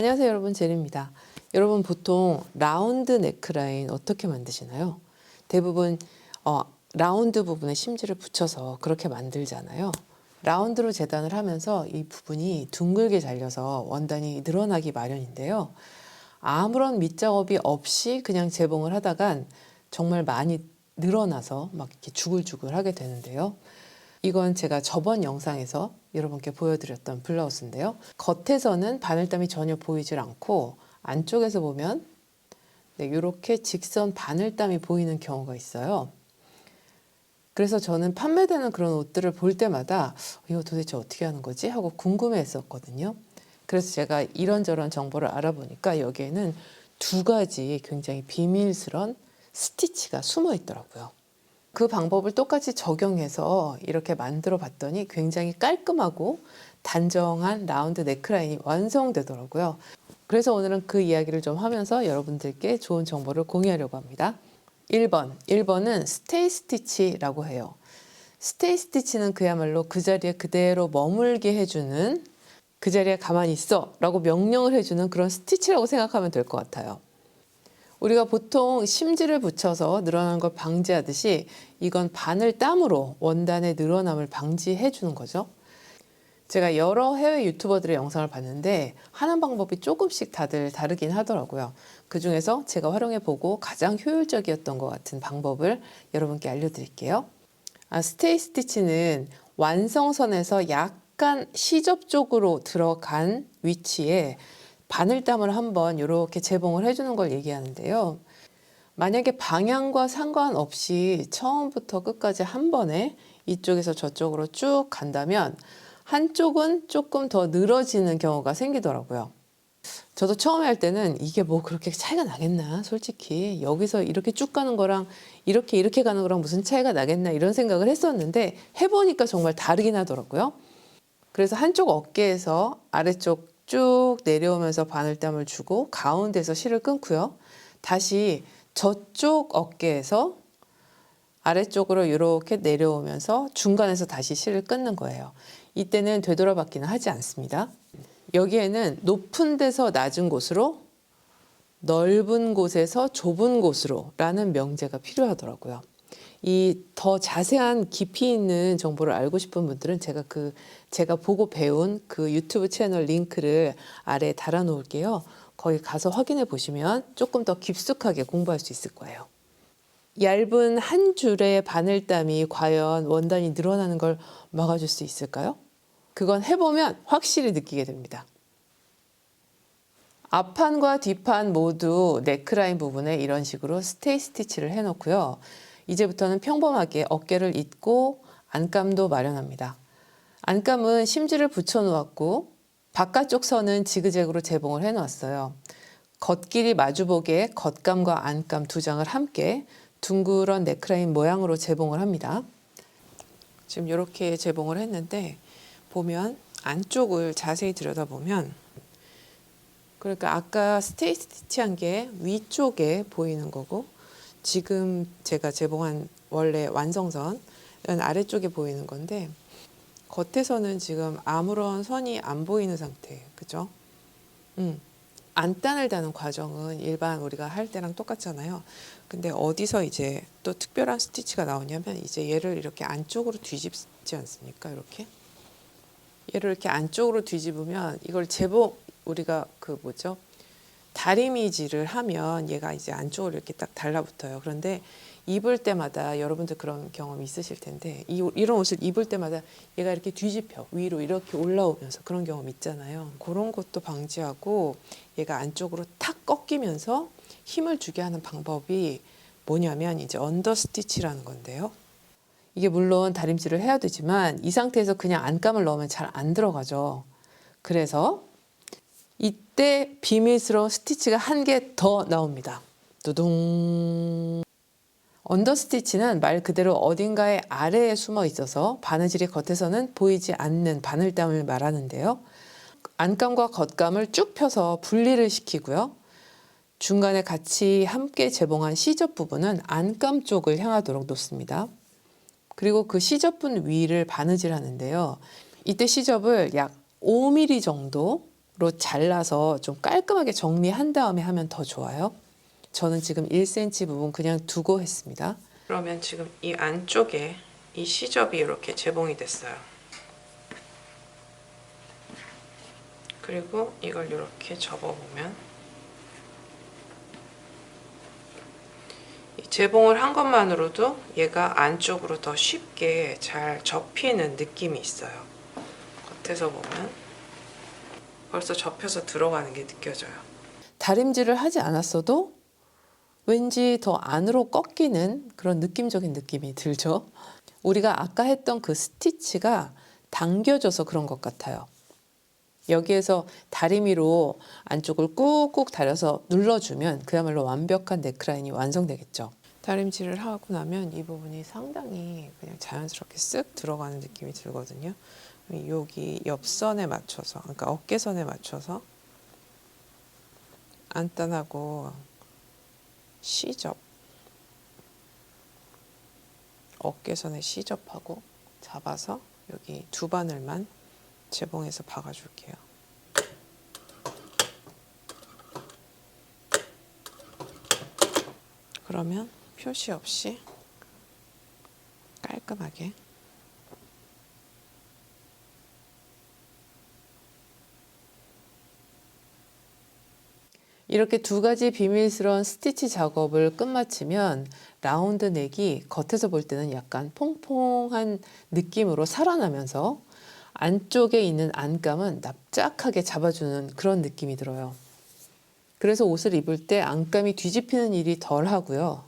안녕하세요 여러분 제리입니다. 여러분 보통 라운드 네크라인 어떻게 만드시나요? 대부분 어, 라운드 부분에 심지를 붙여서 그렇게 만들잖아요. 라운드로 재단을 하면서 이 부분이 둥글게 잘려서 원단이 늘어나기 마련인데요. 아무런 밑작업이 없이 그냥 재봉을 하다간 정말 많이 늘어나서 막 이렇게 주글주글 하게 되는데요. 이건 제가 저번 영상에서 여러분께 보여드렸던 블라우스인데요. 겉에서는 바늘땀이 전혀 보이질 않고 안쪽에서 보면 네, 이렇게 직선 바늘땀이 보이는 경우가 있어요. 그래서 저는 판매되는 그런 옷들을 볼 때마다 이거 도대체 어떻게 하는 거지 하고 궁금해 했었거든요. 그래서 제가 이런저런 정보를 알아보니까 여기에는 두 가지 굉장히 비밀스런 스티치가 숨어 있더라고요. 그 방법을 똑같이 적용해서 이렇게 만들어 봤더니 굉장히 깔끔하고 단정한 라운드 네크라인이 완성되더라고요. 그래서 오늘은 그 이야기를 좀 하면서 여러분들께 좋은 정보를 공유하려고 합니다. 1번. 1번은 스테이 스티치라고 해요. 스테이 스티치는 그야말로 그 자리에 그대로 머물게 해주는 그 자리에 가만히 있어 라고 명령을 해주는 그런 스티치라고 생각하면 될 것 같아요. 우리가 보통 심지를 붙여서 늘어나는 걸 방지하듯이 이건 바늘 땀으로 원단의 늘어남을 방지해 주는 거죠. 제가 여러 해외 유튜버들의 영상을 봤는데 하는 방법이 조금씩 다들 다르긴 하더라고요. 그 중에서 제가 활용해 보고 가장 효율적이었던 것 같은 방법을 여러분께 알려드릴게요. 아, 스테이 스티치는 완성선에서 약간 시접 쪽으로 들어간 위치에 바늘땀을 한번 이렇게 재봉을 해주는 걸 얘기하는데요. 만약에 방향과 상관없이 처음부터 끝까지 한 번에 이쪽에서 저쪽으로 쭉 간다면 한쪽은 조금 더 늘어지는 경우가 생기더라고요. 저도 처음에 할 때는 이게 뭐 그렇게 차이가 나겠나 솔직히 여기서 이렇게 쭉 가는 거랑 이렇게 이렇게 가는 거랑 무슨 차이가 나겠나 이런 생각을 했었는데 해보니까 정말 다르긴 하더라고요. 그래서 한쪽 어깨에서 아래쪽 쭉 내려오면서 바늘땀을 주고 가운데서 실을 끊고요. 다시 저쪽 어깨에서 아래쪽으로 이렇게 내려오면서 중간에서 다시 실을 끊는 거예요. 이때는 되돌아받기는 하지 않습니다. 여기에는 높은 데서 낮은 곳으로 넓은 곳에서 좁은 곳으로 라는 명제가 필요하더라고요. 이 더 자세한 깊이 있는 정보를 알고 싶은 분들은 제가 그 제가 보고 배운 그 유튜브 채널 링크를 아래에 달아 놓을게요. 거기 가서 확인해 보시면 조금 더 깊숙하게 공부할 수 있을 거예요. 얇은 한 줄의 바늘땀이 과연 원단이 늘어나는 걸 막아줄 수 있을까요? 그건 해보면 확실히 느끼게 됩니다. 앞판과 뒷판 모두 네크라인 부분에 이런 식으로 스테이 스티치를 해놓고요. 이제부터는 평범하게 어깨를 잇고 안감도 마련합니다. 안감은 심지를 붙여 놓았고 바깥쪽 선은 지그재그로 재봉을 해 놓았어요. 겉길이 마주보게 겉감과 안감 두 장을 함께 둥그런 네크라인 모양으로 재봉을 합니다. 지금 이렇게 재봉을 했는데 보면 안쪽을 자세히 들여다보면 그러니까 아까 스테이 스티치한 게 위쪽에 보이는 거고 지금 제가 재봉한 원래 완성선은 아래쪽에 보이는 건데 겉에서는 지금 아무런 선이 안 보이는 상태, 그죠? 음, 안단을 다는 과정은 일반 우리가 할 때랑 똑같잖아요. 근데 어디서 이제 또 특별한 스티치가 나오냐면 이제 얘를 이렇게 안쪽으로 뒤집지 않습니까? 이렇게 얘를 이렇게 안쪽으로 뒤집으면 이걸 재봉 우리가 그 뭐죠? 다리미질을 하면 얘가 이제 안쪽으로 이렇게 딱 달라붙어요. 그런데 입을 때마다 여러분들 그런 경험 있으실 텐데 이, 이런 옷을 입을 때마다 얘가 이렇게 뒤집혀 위로 이렇게 올라오면서 그런 경험 있잖아요. 그런 것도 방지하고 얘가 안쪽으로 탁 꺾이면서 힘을 주게 하는 방법이 뭐냐면 이제 언더 스티치라는 건데요. 이게 물론 다림질을 해야 되지만 이 상태에서 그냥 안감을 넣으면 잘 안 들어가죠. 그래서 이때 비밀스러운 스티치가 한 개 더 나옵니다. 두둥. 언더 스티치는 말 그대로 어딘가의 아래에 숨어 있어서 바느질이 겉에서는 보이지 않는 바늘땀을 말하는데요. 안감과 겉감을 쭉 펴서 분리를 시키고요. 중간에 같이 함께 재봉한 시접 부분은 안감 쪽을 향하도록 놓습니다. 그리고 그 시접분 위를 바느질 하는데요. 이때 시접을 약 5mm 정도 잘라서 좀 깔끔하게 정리한 다음에 하면 더 좋아요. 저는 지금 1cm 부분 그냥 두고 했습니다. 그러면 지금 이 안쪽에 이 시접이 이렇게 재봉이 됐어요. 그리고 이걸 이렇게 접어보면 이 재봉을 한 것만으로도 얘가 안쪽으로 더 쉽게 잘 접히는 느낌이 있어요. 겉에서 보면 벌써 접혀서 들어가는 게 느껴져요. 다림질을 하지 않았어도 왠지 더 안으로 꺾이는 그런 느낌적인 느낌이 들죠. 우리가 아까 했던 그 스티치가 당겨져서 그런 것 같아요. 여기에서 다리미로 안쪽을 꾹꾹 다려서 눌러주면 그야말로 완벽한 넥라인이 완성되겠죠. 다림질을 하고 나면 이 부분이 상당히 그냥 자연스럽게 쓱 들어가는 느낌이 들거든요. 여기 옆선에 맞춰서, 그러니까 어깨선에 맞춰서 안단하고 시접, 어깨선에 시접하고 잡아서 여기 두 바늘만 재봉해서 박아줄게요. 그러면 표시 없이 깔끔하게 이렇게 두 가지 비밀스러운 스티치 작업을 끝마치면 라운드 넥이 겉에서 볼 때는 약간 퐁퐁한 느낌으로 살아나면서 안쪽에 있는 안감은 납작하게 잡아주는 그런 느낌이 들어요. 그래서 옷을 입을 때 안감이 뒤집히는 일이 덜 하고요.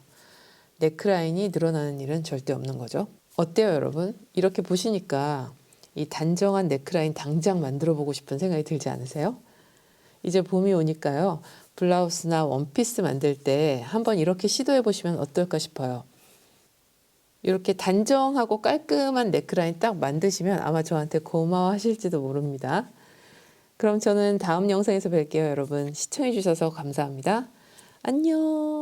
네크라인이 늘어나는 일은 절대 없는 거죠. 어때요, 여러분? 이렇게 보시니까 이 단정한 네크라인 당장 만들어 보고 싶은 생각이 들지 않으세요? 이제 봄이 오니까요. 블라우스나 원피스 만들 때 한번 이렇게 시도해 보시면 어떨까 싶어요. 이렇게 단정하고 깔끔한 넥라인 딱 만드시면 아마 저한테 고마워 하실지도 모릅니다. 그럼 저는 다음 영상에서 뵐게요, 여러분. 시청해 주셔서 감사합니다. 안녕.